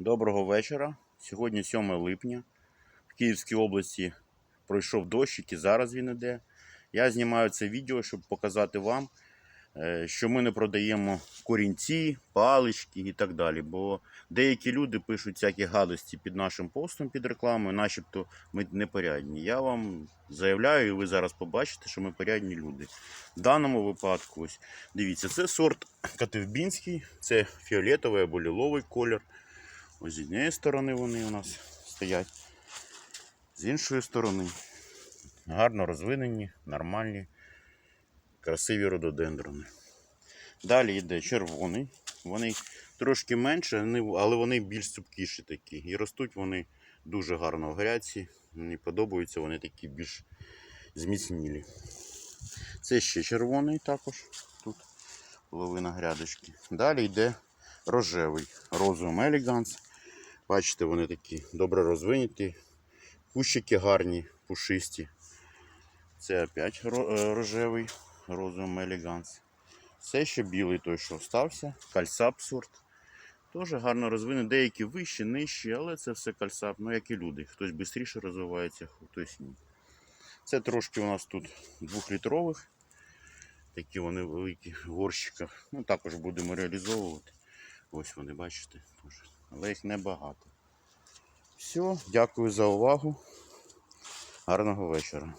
Доброго вечора. Сьогодні 7 липня. В Київській області пройшов дощик і зараз він іде. Я знімаю це відео, щоб показати вам, е, що ми не продаємо корінці, палички і так далі. Бо деякі люди пишуть всякі гадості під нашим постом, під рекламою, начебто ми непорядні. Я вам заявляю, і ви зараз побачите, що ми порядні люди. В даному випадку, ось дивіться, це сорт Катевбінський, це фіолетовий або ліловий колір. Ось з однієї сторони вони у нас стоять, з іншої сторони. Гарно розвинені, нормальні, красиві рододендрони. Далі йде червоний. Вони трошки менше, але вони більш цупкіші такі. І ростуть вони дуже гарно в грядці. Мені подобаються, вони такі більш зміцнілі. Це ще червоний також. Тут половина грядочки. Далі йде рожевий розовим елеганс. Бачите, вони такі добре розвинуті. Кущики гарні, пушисті. Це опять е, рожевий розовим елеганс. Це ще білий той, що стався. Кальсап сорт. Теж гарно розвинений. Деякі вищі, нижчі, але це все кальсап. Ну, як і люди. Хтось швидше розвивається, хтось ні. Це трошки у нас тут двохлітрових. Такі вони великі в горщиках. Ну, також будемо реалізовувати. Ось вони, бачите, теж. Але їх небагато. Все, дякую за увагу. Гарного вечора.